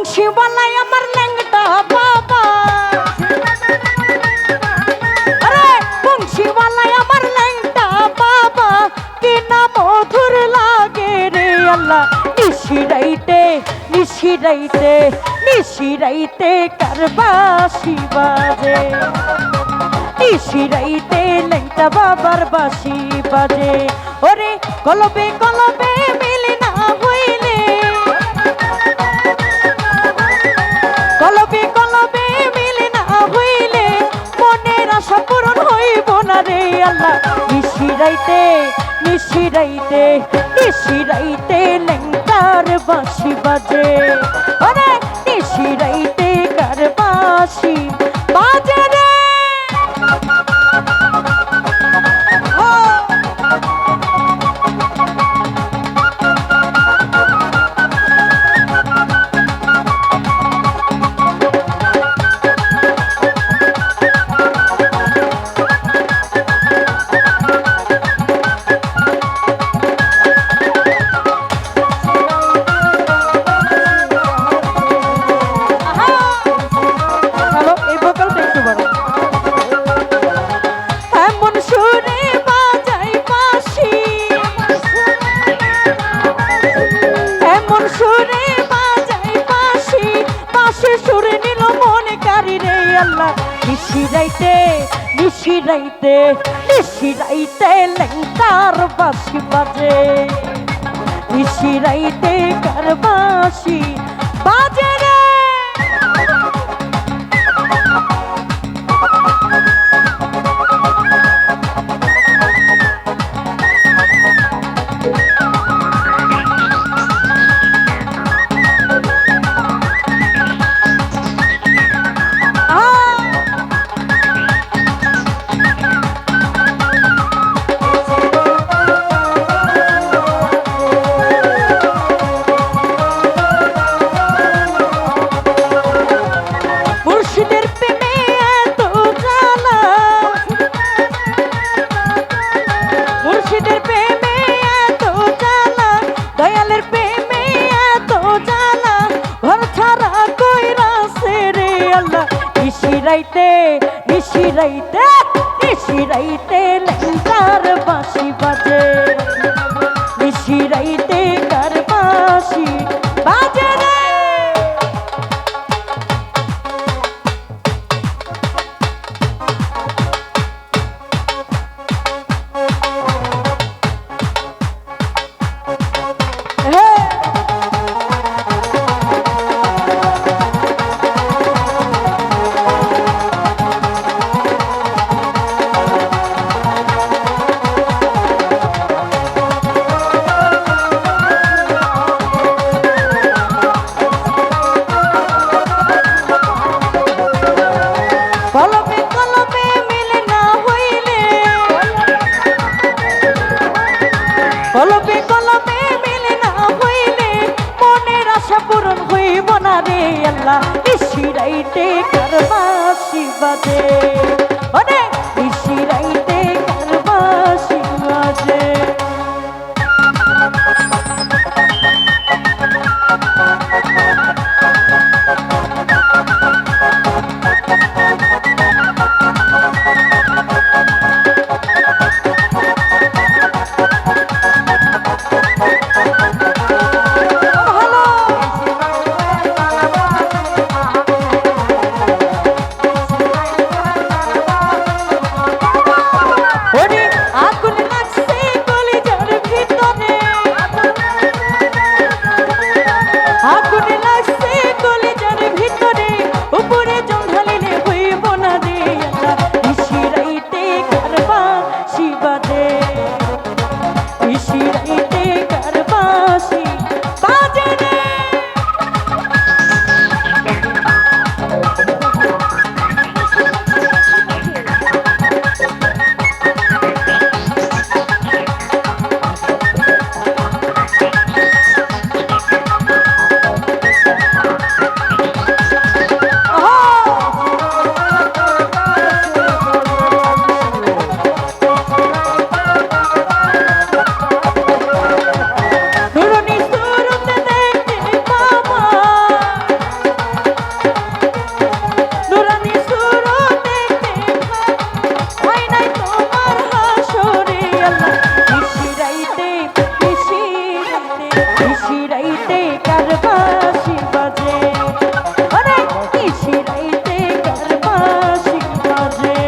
বংশীওয়ালাই আমার ল্যাংটা বাবা। আরে আমার ল্যাংটা বাবা। কি মধুর লাগে রে আল্লাহ। নিশিরাইতে নিশিরাইতে নিশিরাইতে কারবাসি বাজে। নিশিরাইতে ল্যাংটা বাবার বাসি বাজে। ওরে কলবে কলবে আল্লাহ নিশিরাইতে নিশিরাইতে নিশিরাইতে লেঙ্কার বাঁশি বাজে। সুরে বাজাই বাঁশি বাঁশি সুরে নিল মনে কারি রে আল্লাহ। নিশিরাইতে কার বাঁশি বাজে রে নিশিরাইতে নিশি রাইতে লেঙ্কার বাঁশি বাজে। নিশিরাইতে কার নিশিরাইতে কারবাসি বাজে অনেক কিসিরাইতে কার বাসি বাজে। ওরে কিসিরাইতে কার বাসি বাজে।